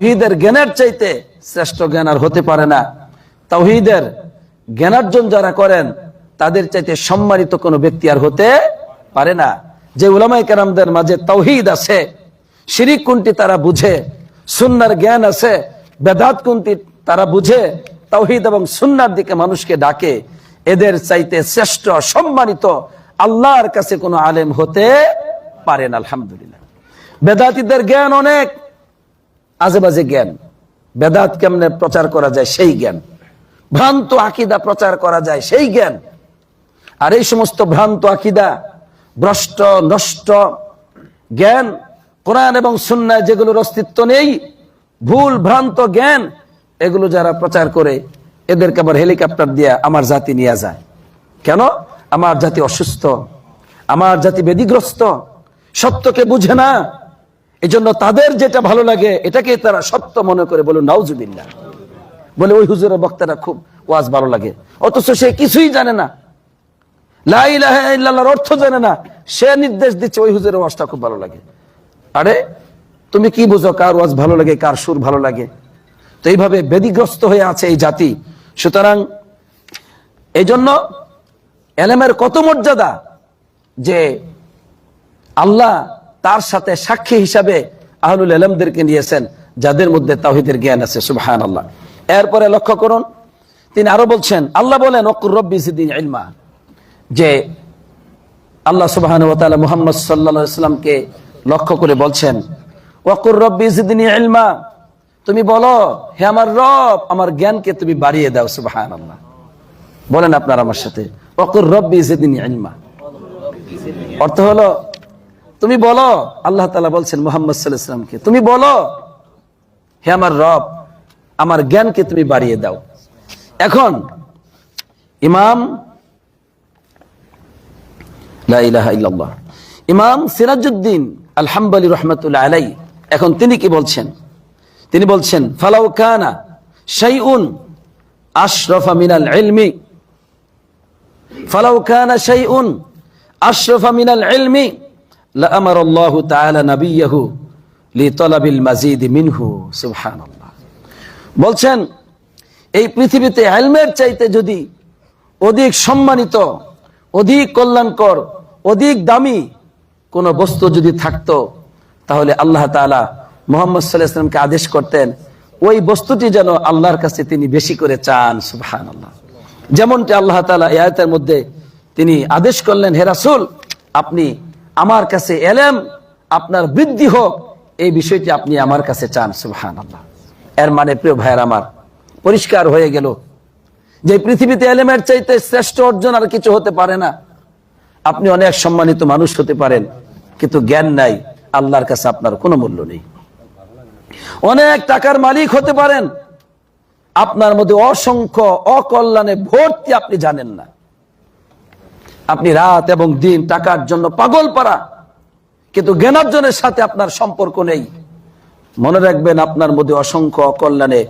তৌহিদের জ্ঞানের চাইতে শ্রেষ্ঠ জ্ঞান আর হতে পারে না। তৌহিদের জ্ঞানার্জন যারা করেন, তাদের চাইতে সম্মানিত কোনো ব্যক্তি আর হতে পারে না। যে উলামাই কেরামদের মাঝে তৌহিদ আছে, শিরিক কোনটি তারা বুঝে, সুন্নার জ্ঞান আছে, বেদাত কোনটি তারা বুঝে, তৌহিদ এবং সুন্নার দিকে মানুষকে ডাকে, এদের চাইতে শ্রেষ্ঠ, সম্মানিত আল্লাহর কাছে কোনো আলেম হতে পারেন আলহামদুলিল্লাহ। বেদাতিদের জ্ঞান অনেক আজে বাজে জ্ঞান। বেদাত কেমনে প্রচার করা যায় সেই জ্ঞান। ভ্রান্ত আকিদা প্রচার করা যায় সেই জ্ঞান। আর এই সমস্ত ভ্রান্ত আকিদা, ভ্রষ্ট, নষ্ট জ্ঞান, কোরআন এবং সুন্নায় যেগুলোর অস্তিত্ব নেই, ভুল, ভ্রান্ত জ্ঞান, এগুলো যারা প্রচার করে, এদেরকে আবার হেলিকপ্টার দিয়ে আমার জাতি নিয়ে যায়। কেন? আমার জাতি অসুস্থ, আমার জাতি বেদিগ্রস্ত সত্যকে বুঝে না। এজন্য তাদের যেটা ভালো লাগে এটাকে তারা সত্য মনে করে বলুন নাউজুবিল্লাহ। বলে ওই হুজুরের বক্তারা খুব ওয়াজ ভালো লাগে। অথচ সে কিছুই জানে না। লাই ইল্লাল্লাহর অর্থ জানে না। সে নির্দেশ দিচ্ছে ওই হুজুরের ওয়াজটা খুব ভালো লাগে। আরে, তুমি কি বুঝো কার ওয়াজ ভালো লাগে, কার সুর ভালো লাগে? তো এইভাবে বেদিগ্রস্ত হয়ে আছে এই জাতি। সুতরাং এই জন্য এলেমের কত মর্যাদা যে আল্লাহ তার সাথে সাক্ষী হিসাবে আহলুল এলমদেরকে নিয়েছেন, যাদের মধ্যে তাহিদের জ্ঞান আছে সুবহান আল্লাহ এরপরে লক্ষ্য করুন, তিনি আরও বলছেন, আল্লাহ বলেন অকুর রব্বি সিদ্দিন ইলমা। যে আল্লাহ সুবহান ও তাআলা মুহাম্মদ সাল্লাল্লাহু আলাইহি সাল্লামকে লক্ষ্য করে বলছেন ওয়াকুর রব্বি জিদনি ইলমা। তুমি বলো, হে আমার রব, আমার জ্ঞানকে তুমি বাড়িয়ে দাও সুবাহান আল্লাহ বলেন আপনার আমার সাথে ওয়াকুর রব্বি জিদনি ইলমা। অর্থ হলো তুমি বলো, আল্লাহ তালা বলছেন মোহাম্মদ সাল্লামকে তুমি বলো, হে আমার রব, আমার জ্ঞানকে তুমি বাড়িয়ে দাও। এখন, ইমাম ইমাম সিরাজউদ্দিন আলহাম্বলি রহমতুল্লাহ আলাই এখন তিনি কি বলছেন? তিনি বলছেন, ফালাউ কানা শাইউন আশরাফা মিনাল ইলমি, ফালাউ কানা শাইউন আশরাফা মিনাল ইলমি বলছেন, এই পৃথিবীতে ইলমের চাইতে যদি অধিক সম্মানিত, অধিক কল্যাণকর, অধিক দামি কোন বস্তু যদি থাকতো, তাহলে আল্লাহ তাআলা মোহাম্মদ সাল্লাহ ইসলামকে আদেশ করতেন, ওই বস্তুটি যেন আল্লাহর কাছে তিনি বেশি করে চান সুবহান আল্লাহ যেমনটি আল্লাহ এই আয়াতের মধ্যে তিনি আদেশ করলেন হেরাসুল আপনি আমার কাছে এলেম আপনার বৃদ্ধি হোক, এই বিষয়টি আপনি আমার কাছে চান সুবহান আল্লাহ এর মানে প্রিয় ভাইয়ের আমার, পরিষ্কার হয়ে গেল। যে পৃথিবীতে এলেমের চাইতে শ্রেষ্ঠ অর্জন আর কিছু হতে পারে না। আপনি অনেক সম্মানিত মানুষ হতে পারেন, কিন্তু জ্ঞান নাই, আল্লাহর কাছে আপনার কোনো মূল্য নেই। অনেক টাকার মালিক হতে পারেন, আপনার মধ্যে অসংখ্য অকল্যাণে ভর্তি আপনি জানেন না। আপনি রাত এবং দিন টাকার জন্য পাগল পারা, কিন্তু জ্ঞানার্জনের সাথে আপনার সম্পর্ক নেই। মনে রাখবেন আপনার মধ্যে অসংখ্য অকল্যাণে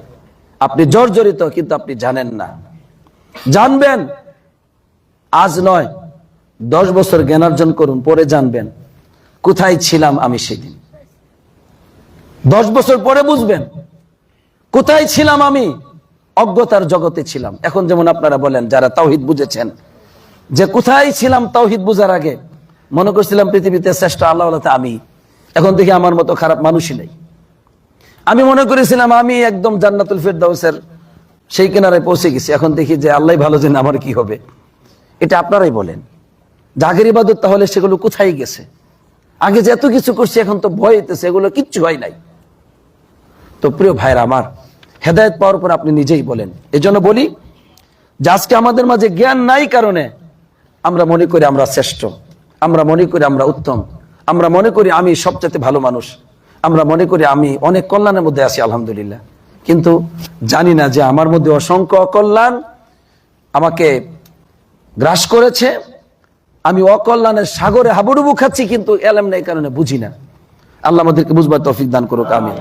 আপনি জর্জরিত, কিন্তু আপনি জানেন না। জানবেন, আজ নয়, দশ বছর জ্ঞানার্জন করুন, পরে জানবেন, কোথায় ছিলাম আমি সেদিন। দশ বছর পরে বুঝবেন, কোথায় ছিলাম আমি, অজ্ঞতার জগতে ছিলাম। এখন যেমন আপনারা বলেন, যারা তাওহিদ বুঝেছেন যে কোথায় ছিলাম তাওহিদ বুঝার আগে, মনে করছিলাম পৃথিবীতে শ্রেষ্ঠ আল্লাহ আমি। এখন দেখি আমার মতো খারাপ মানুষই নেই। আমি মনে করেছিলাম আমি একদম জান্নাতুল ফেরদাউসের সেই কিনারে পৌঁছে গেছি। এখন দেখি যে আল্লাহ ভালো জেনে আমার কি হবে। এটা আপনারাই বলেন। জাগের ইবাদত তাহলে সেগুলো কোথায় গেছে? আগে যে এত কিছু করছি, এখন তো ভয় হইতেছে, এগুলো কিচ্ছু হয় নাই। তো প্রিয় ভাইরা আমার, হেদায়ত পাওয়ার পর আপনি নিজেই বলেন। এজন্য বলি, যে আজকে আমাদের মাঝে জ্ঞান নাই কারণে আমরা মনে করি আমরা শ্রেষ্ঠ। আমরা মনে করি আমরা উত্তম। আমরা মনে করি আমি সবচেয়ে ভালো মানুষ। আমরা মনে করি আমি অনেক কল্যাণের মধ্যে আছি, আলহামদুলিল্লাহ। কিন্তু জানি না যে আমার মধ্যে অসংখ্য অকল্যাণ আমাকে গ্রাস করেছে। আমি অকল্যাণের সাগরে হাবুডুবু খাচ্ছি, কিন্তু এলাম না এই কারণে বুঝি না। আল্লাহ আমাদেরকে বুঝবার তৌফিক দান করুক আমি